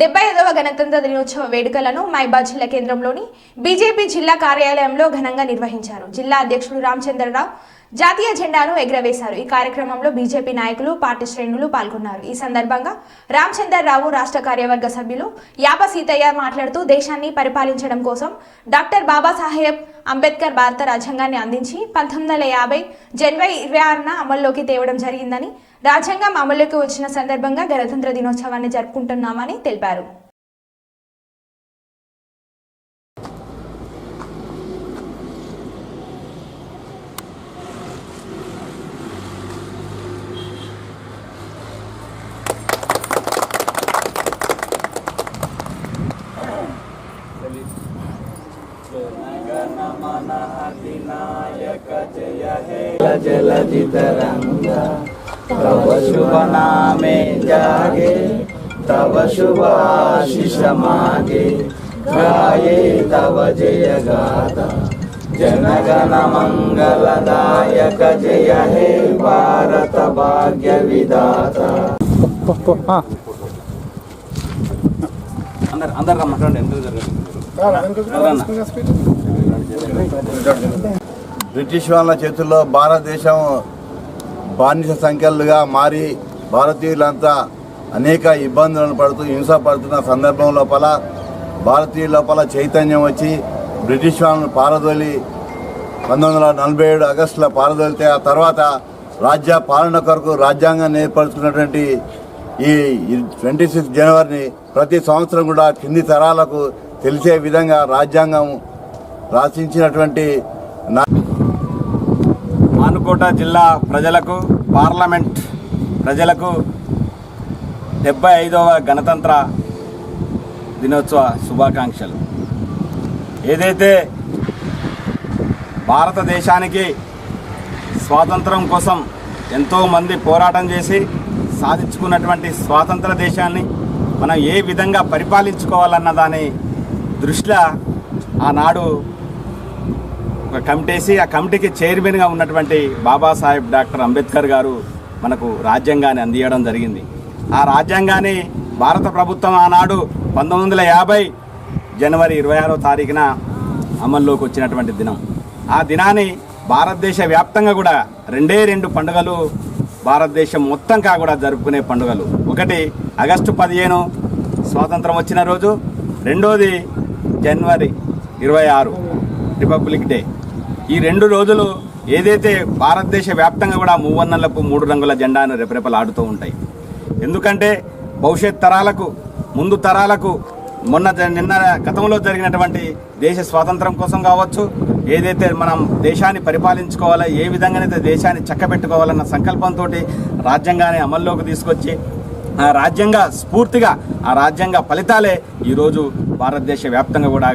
డెబ్బై ఐదవ గణతంత్ర దినోత్సవ వేడుకలను మైబాద్ జిల్లా కేంద్రంలోని బీజేపీ జిల్లా కార్యాలయంలో ఘనంగా నిర్వహించారు. జిల్లా అధ్యక్షుడు రామచంద్రరావు జాతీయ జెండాను ఎగురవేశారు. ఈ కార్యక్రమంలో బీజేపీ నాయకులు పార్టీ శ్రేణులు పాల్గొన్నారు. ఈ సందర్భంగా రామచంద్రరావు రాష్ట్ర కార్యవర్గ సభ్యులు యాప సీతయ్య మాట్లాడుతూ దేశాన్ని పరిపాలించడం కోసం డాక్టర్ బాబాసాహెబ్ అంబేద్కర్ భారత రాజ్యాంగాన్ని అందించి పంతొమ్మిది వందల యాభై జనవరి ఇరవై ఆరున అమల్లోకి తేవడం జరిగిందని రాజ్యాంగం అమల్లోకి వచ్చిన సందర్భంగా గణతంత్ర దినోత్సవాన్ని జరుపుకుంటున్నామని తెలిపారు. जलधितरङ्गा तव शुभ नामे जागे तव शुभ आशिष मागे गाये तव जय गाथा जनगण मङ्गलदायक जय हे भारत भाग्य विधाता అందరు అందరు రమ్మంటారండి ఎందుకు జరగదు బ్రిటిష్ వాళ్ళ చేతుల్లో భారతదేశం బానిస సంఖ్యలుగా మారి భారతీయులంతా అనేక ఇబ్బందులను పడుతూ హింస పడుతున్న సందర్భం లోపల భారతీయుల లోపల చైతన్యం వచ్చి బ్రిటిష్ వాళ్ళను పారదోలి పంతొమ్మిది వందల నలభై ఏడు ఆగస్టులో పారదోలితే ఆ తర్వాత రాజ్య పాలన కొరకు రాజ్యాంగాన్ని ఏర్పరచుకున్నటువంటి ఈ ట్వంటీ సిక్స్ జనవరిని ప్రతి సంవత్సరం కూడా కింది తరాలకు తెలిసే విధంగా రాజ్యాంగం రాసించినటువంటి మానుకోట జిల్లా ప్రజలకు పార్లమెంట్ ప్రజలకు డెబ్బై ఐదవ గణతంత్ర దినోత్సవ శుభాకాంక్షలు. ఏదైతే భారతదేశానికి స్వాతంత్రం కోసం ఎంతోమంది పోరాటం చేసి సాధించుకున్నటువంటి స్వాతంత్ర దేశాన్ని మనం ఏ విధంగా పరిపాలించుకోవాలన్న దాని దృష్ట్యా ఆనాడు ఒక కమిటీసి ఆ కమిటీకి చైర్మన్గా ఉన్నటువంటి బాబాసాహెబ్ డాక్టర్ అంబేద్కర్ గారు మనకు రాజ్యాంగాన్ని అందియడం జరిగింది. ఆ రాజ్యాంగాన్ని భారత ప్రభుత్వం ఆనాడు పంతొమ్మిది వందల యాభై జనవరి ఇరవై ఆరో తారీఖున అమల్లోకి వచ్చినటువంటి దినం. ఆ దినాన్ని భారతదేశ వ్యాప్తంగా కూడా రెండే రెండు పండుగలు భారతదేశం మొత్తంగా కూడా జరుపుకునే పండుగలు. ఒకటి ఆగస్టు పదిహేను స్వాతంత్రం వచ్చిన రోజు రెండోది జనవరి ఇరవై ఆరు రిపబ్లిక్ డే. ఈ రెండు రోజులు ఏదైతే భారతదేశ వ్యాప్తంగా కూడా మూవన్నలకు మూడు రంగుల జెండాను రెపరెపలాడుతూ ఉంటాయి. ఎందుకంటే భవిష్యత్ తరాలకు ముందు తరాలకు మొన్న నిన్న గతంలో జరిగినటువంటి దేశ స్వాతంత్రం కోసం కావచ్చు ఏదైతే మనం దేశాన్ని పరిపాలించుకోవాలో ఏ విధంగానైతే దేశాన్ని చక్కబెట్టుకోవాలన్న సంకల్పంతో రాజ్యాంగాన్ని అమల్లోకి తీసుకొచ్చి ఆ రాజ్యాంగ స్ఫూర్తిగా ఆ రాజ్యాంగ ఫలితాలే ఈరోజు భారతదేశ వ్యాప్తంగా కూడా